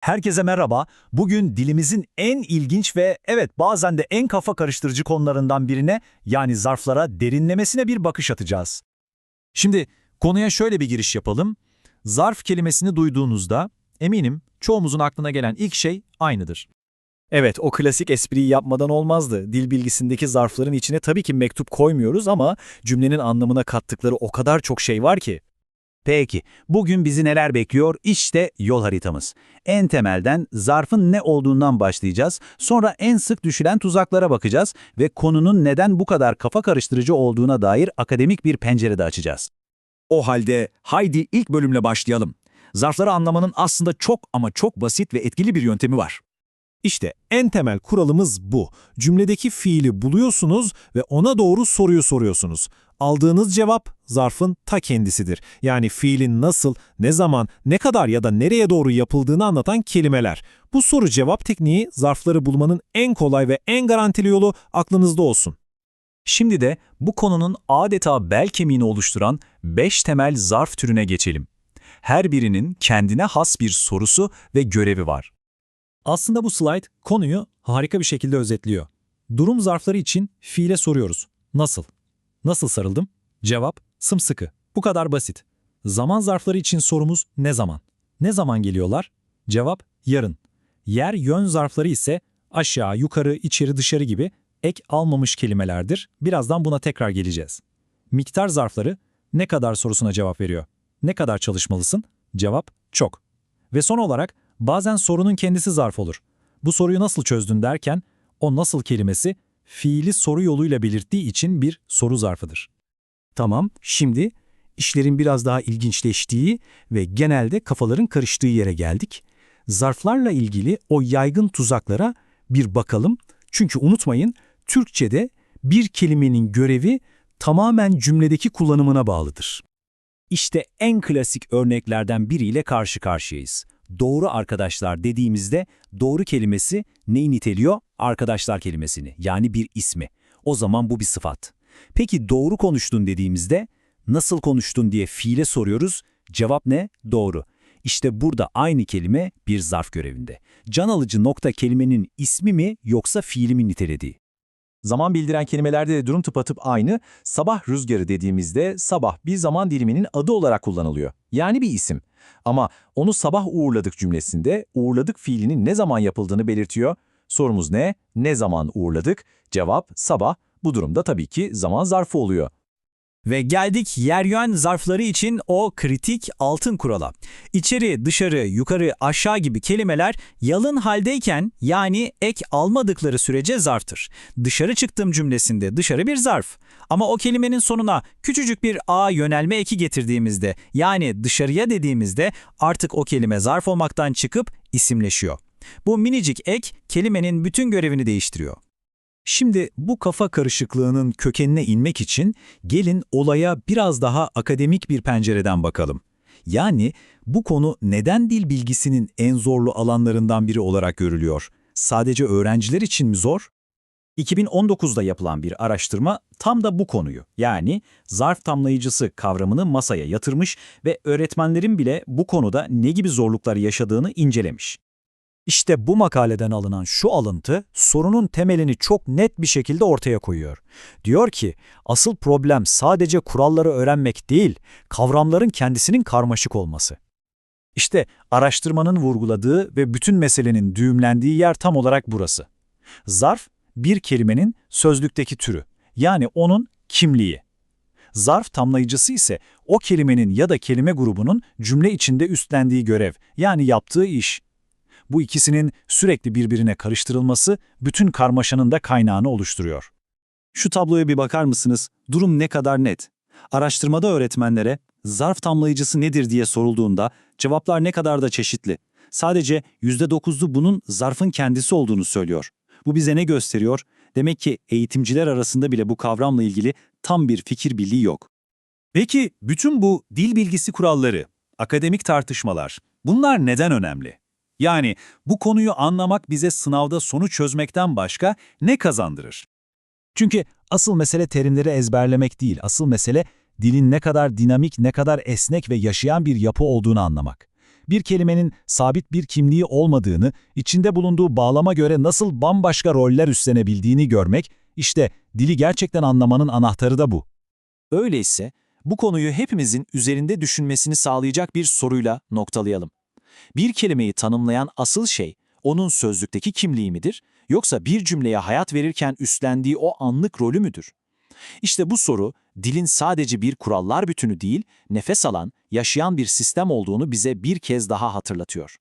Herkese merhaba. Bugün dilimizin en ilginç ve evet bazen de en kafa karıştırıcı konularından birine yani zarflara derinlemesine bir bakış atacağız. Şimdi konuya şöyle bir giriş yapalım. Zarf kelimesini duyduğunuzda eminim çoğumuzun aklına gelen ilk şey aynıdır. Evet, o klasik espriyi yapmadan olmazdı. Dil bilgisindeki zarfların içine tabii ki mektup koymuyoruz ama cümlenin anlamına kattıkları o kadar çok şey var ki. Peki, bugün bizi neler bekliyor? İşte yol haritamız. En temelden zarfın ne olduğundan başlayacağız, sonra en sık düşülen tuzaklara bakacağız ve konunun neden bu kadar kafa karıştırıcı olduğuna dair akademik bir pencerede açacağız. O halde haydi ilk bölümle başlayalım. Zarfları anlamanın aslında çok ama çok basit ve etkili bir yöntemi var. İşte en temel kuralımız bu. Cümledeki fiili buluyorsunuz ve ona doğru soruyu soruyorsunuz. Aldığınız cevap zarfın ta kendisidir. Yani fiilin nasıl, ne zaman, ne kadar ya da nereye doğru yapıldığını anlatan kelimeler. Bu soru-cevap tekniği zarfları bulmanın en kolay ve en garantili yolu aklınızda olsun. Şimdi de bu konunun adeta bel kemiğini oluşturan 5 temel zarf türüne geçelim. Her birinin kendine has bir sorusu ve görevi var. Aslında bu slide konuyu harika bir şekilde özetliyor. Durum zarfları için fiile soruyoruz. Nasıl? Nasıl sarıldım? Cevap sımsıkı. Bu kadar basit. Zaman zarfları için sorumuz ne zaman? Ne zaman geliyorlar? Cevap yarın. Yer yön zarfları ise aşağı, yukarı, içeri, dışarı gibi ek almamış kelimelerdir. Birazdan buna tekrar geleceğiz. Miktar zarfları ne kadar sorusuna cevap veriyor. Ne kadar çalışmalısın? Cevap çok. Ve son olarak bazen sorunun kendisi zarf olur. Bu soruyu nasıl çözdün derken o nasıl kelimesi fiili soru yoluyla belirttiği için bir soru zarfıdır. Tamam, şimdi işlerin biraz daha ilginçleştiği ve genelde kafaların karıştığı yere geldik. Zarflarla ilgili o yaygın tuzaklara bir bakalım. Çünkü unutmayın, Türkçe'de bir kelimenin görevi tamamen cümledeki kullanımına bağlıdır. İşte en klasik örneklerden biriyle karşı karşıyayız. Doğru arkadaşlar dediğimizde doğru kelimesi neyi niteliyor? Arkadaşlar kelimesini yani bir ismi. O zaman bu bir sıfat. Peki doğru konuştun dediğimizde nasıl konuştun diye fiile soruyoruz. Cevap ne? Doğru. İşte burada aynı kelime bir zarf görevinde. Can alıcı nokta kelimenin ismi mi yoksa fiili mi nitelediği? Zaman bildiren kelimelerde de durum tıpatıp aynı. Sabah rüzgarı dediğimizde sabah bir zaman diliminin adı olarak kullanılıyor. Yani bir isim. Ama onu sabah uğurladık cümlesinde uğurladık fiilinin ne zaman yapıldığını belirtiyor. Sorumuz ne? Ne zaman uğurladık? Cevap sabah. Bu durumda tabii ki zaman zarfı oluyor. Ve geldik yer yön zarfları için o kritik altın kurala. İçeri, dışarı, yukarı, aşağı gibi kelimeler yalın haldeyken yani ek almadıkları sürece zarftır. Dışarı çıktım cümlesinde dışarı bir zarf. Ama o kelimenin sonuna küçücük bir a yönelme eki getirdiğimizde yani dışarıya dediğimizde artık o kelime zarf olmaktan çıkıp isimleşiyor. Bu minicik ek kelimenin bütün görevini değiştiriyor. Şimdi bu kafa karışıklığının kökenine inmek için gelin olaya biraz daha akademik bir pencereden bakalım. Yani bu konu neden dil bilgisinin en zorlu alanlarından biri olarak görülüyor? Sadece öğrenciler için mi zor? 2019'da yapılan bir araştırma tam da bu konuyu yani zarf tamlayıcısı kavramını masaya yatırmış ve öğretmenlerin bile bu konuda ne gibi zorluklar yaşadığını incelemiş. İşte bu makaleden alınan şu alıntı sorunun temelini çok net bir şekilde ortaya koyuyor. Diyor ki asıl problem sadece kuralları öğrenmek değil, kavramların kendisinin karmaşık olması. İşte araştırmanın vurguladığı ve bütün meselenin düğümlendiği yer tam olarak burası. Zarf, bir kelimenin sözlükteki türü, yani onun kimliği. Zarf tamlayıcısı ise o kelimenin ya da kelime grubunun cümle içinde üstlendiği görev, yani yaptığı iş. Bu ikisinin sürekli birbirine karıştırılması bütün karmaşanın da kaynağını oluşturuyor. Şu tabloya bir bakar mısınız? Durum ne kadar net. Araştırmada öğretmenlere zarf tamlayıcısı nedir diye sorulduğunda cevaplar ne kadar da çeşitli. Sadece %9'u bunun zarfın kendisi olduğunu söylüyor. Bu bize ne gösteriyor? Demek ki eğitimciler arasında bile bu kavramla ilgili tam bir fikir birliği yok. Peki bütün bu dil bilgisi kuralları, akademik tartışmalar bunlar neden önemli? Yani bu konuyu anlamak bize sınavda sonuç çözmekten başka ne kazandırır? Çünkü asıl mesele terimleri ezberlemek değil, asıl mesele dilin ne kadar dinamik, ne kadar esnek ve yaşayan bir yapı olduğunu anlamak. Bir kelimenin sabit bir kimliği olmadığını, içinde bulunduğu bağlama göre nasıl bambaşka roller üstlenebildiğini görmek, işte dili gerçekten anlamanın anahtarı da bu. Öyleyse bu konuyu hepimizin üzerinde düşünmesini sağlayacak bir soruyla noktalayalım. Bir kelimeyi tanımlayan asıl şey onun sözlükteki kimliği midir yoksa bir cümleye hayat verirken üstlendiği o anlık rolü müdür? İşte bu soru dilin sadece bir kurallar bütünü değil, nefes alan, yaşayan bir sistem olduğunu bize bir kez daha hatırlatıyor.